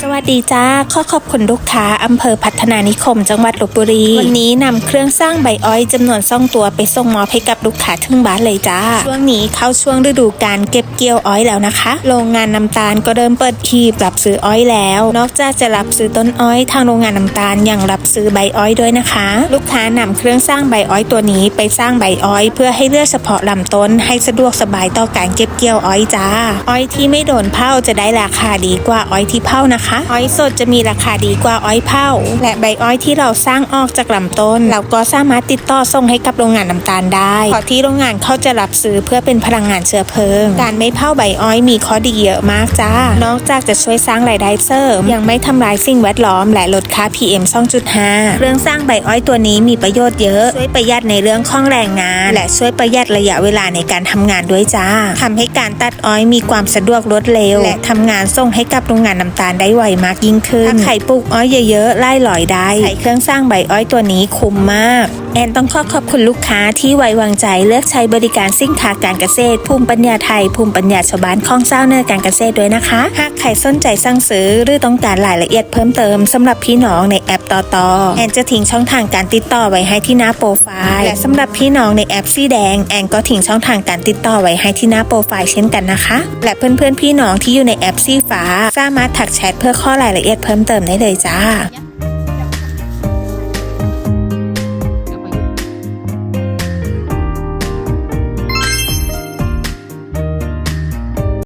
สวัสดีจ้าขอขอบคุณลูกค้าอำเภอพัฒนานิคม จังหวัดลบบุรี วันนี้นำเครื่องสร้างใบอ้อยจำนวนซ่องตัวไปส่งมอบให้กับลูกค้าถึงบ้านเลยจ้า ช่วงนี้เข้าช่วงฤดูการเก็บเกี่ยวอ้อยแล้วนะคะ โรงงานน้ำตาลก็เริ่มเปิดหีบรับซื้ออ้อยแล้ว นอกจากจะรับซื้อต้นอ้อยทางโรงงานน้ำตาลยังรับซื้อใบอ้อยด้วยนะคะ ลูกค้านำเครื่องสร้างใบอ้อยตัวนี้ไปสร้างใบอ้อย เพื่อให้เลือกเฉพาะลำต้นให้สะดวกสบายต่อการเก็บเกี่ยวอ้อยจ้า อ้อยที่ไม่โดนเผาจะได้ราคาดีกว่าอ้อยที่เผานะคะอ้อยสดจะมีราคาดีกว่าอ้อยเผาและใบอ้อยที่เราสร้างออกจากลำต้น เราก็สามารถติดต่อส่งให้กับโรงงานน้ำตาลได้เพราะที่โรงงานเขาจะรับซื้อเพื่อเป็นพลังงานเชื้อเพลิง การไม่เผาใบอ้อยมีข้อดีเยอะมากจ้า นอกจากจะช่วยสร้างรายได้เสริม ยังไม่ทำลายสิ่งแวดล้อม และลดค่า PM 2.5 เรื่องสร้างใบอ้อยตัวนี้มีประโยชน์เยอะ ช่วยประหยัดในเรื่องของแรงงาน และช่วยประหยัดระยะเวลาในการทำงานด้วยจ้าทำให้การตัดอ้อยมีความสะดวกรวดเร็ว และทำงานส่งให้กับโรงงานน้ำตาลได้ไวมากยิ่งขึ้น ถ้าไข่ปลูกอ้อยเยอะๆไล่หลอยได้ใช้เครื่องสร้างใบอ้อยตัวนี้คุ้มมาก แอนต้องขอขอบคุณลูกค้าที่ไว้วางใจเลือกใช้บริการสินค้าการเกษตร ภูมิปัญญาไทย ภูมิปัญญาชาวบ้านคลองเศร้าเนื้อการเกษตรด้วยนะคะ หากใครสนใจสั่งซื้อหรือต้องการรายละเอียดเพิ่มเติมสำหรับพี่น้องในแอปต่อต่อแอนจะทิ้งช่องทางการติดต่อไว้ให้ที่หน้าโปรไฟล์และสำหรับพี่น้องในแอปสีแดงแอนก็ทิ้งช่องทางการติดต่อไว้ให้ที่หน้าโปรไฟล์เช่นกันนะคะ และเพื่อนๆพี่น้องที่อยู่ในแอปสีฟ้าสามารถถักแชทเพื่อข้อรายละเอียดเพิ่มเติมได้เลยจ้า